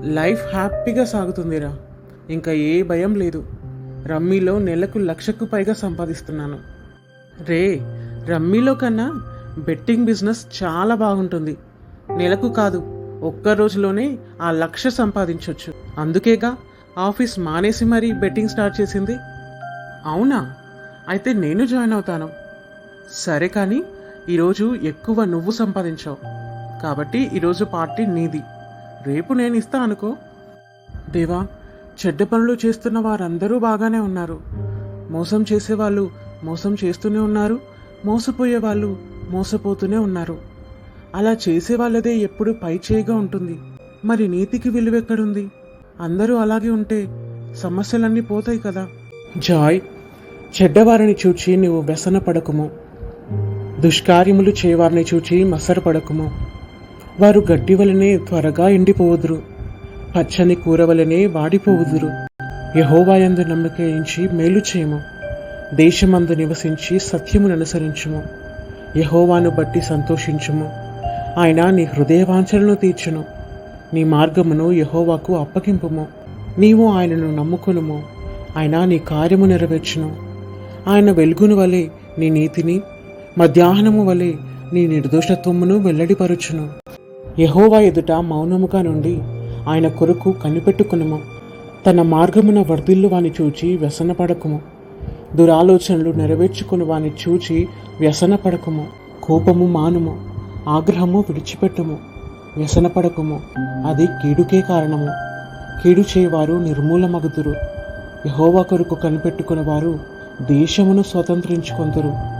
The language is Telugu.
లైఫ్ హ్యాపీగా సాగుతుందిరా. ఇంకా ఏ భయం లేదు. రమ్మీలో నెలకు లక్షకు పైగా సంపాదిస్తున్నాను. రే రమ్మీలో కన్నా బెట్టింగ్ బిజినెస్ చాలా బాగుంటుంది. నెలకు కాదు ఒక్క రోజులోనే ఆ లక్ష సంపాదించవచ్చు అందుకేగా ఆఫీస్ మానేసి మరీ బెట్టింగ్ స్టార్ట్ చేసింది. అవునా? అయితే నేను జాయిన్ అవుతాను. సరే కానీ ఈరోజు ఎక్కువ నువ్వు సంపాదించావు. కాబట్టి ఈరోజు పార్టీ నీది. రేపు నేను ఇస్తా అనుకో దేవా చెడ్డ పనులు చేస్తున్న వారందరూ బాగానే ఉన్నారు. మోసం చేసేవాళ్ళు మోసం చేస్తూనే ఉన్నారు. మోసపోయే వాళ్ళు మోసపోతూనే ఉన్నారు. అలా చేసే వాళ్ళదే ఎప్పుడు పై చేయిగా ఉంటుంది. మరి నీతికి విలువెక్కడుంది అందరూ అలాగే ఉంటే సమస్యలన్నీ పోతాయి కదా. జాయ్ చెడ్డవారిని చూచి నువ్వు వ్యసన పడకుము దుష్కార్యములు చేయవారిని చూచి మసరపడకుము. వారు గడ్డి వలనే త్వరగా ఎండిపోవుదురు. పచ్చని కూర వలనే వాడిపోవుదురు. యహోవాయందు నమ్మకించి మేలు చేయము. దేశమందు నివసించి సత్యమును అనుసరించుము. యహోవాను బట్టి సంతోషించుము. ఆయన నీ హృదయవాంఛలను తీర్చును. నీ మార్గమును యహోవాకు అప్పగింపుము. నీవు ఆయనను నమ్ముకునుము. ఆయన నీ కార్యము నెరవేర్చును. ఆయన వెలుగును వలె నీ నీతిని మధ్యాహ్నము వలె నీ నిర్దోషత్వమును వెల్లడిపరుచును. యహోవా ఎదుట మౌనముగా నుండి ఆయన కొరకు కనిపెట్టుకునుము. తన మార్గమున వర్ధిల్లు వాని చూచి వ్యసనపడకుము. దురాలోచనలు నెరవేర్చుకుని వాని చూచి వ్యసనపడకుము. కోపము మానుము. ఆగ్రహము విడిచిపెట్టుము. వ్యసనపడకుము. అది కీడుకే కారణము. కీడు చేయవారు నిర్మూలమగుదురు. యహోవా కొరకు కనిపెట్టుకుని వారు దేశమును స్వతంత్రించుకొందరు.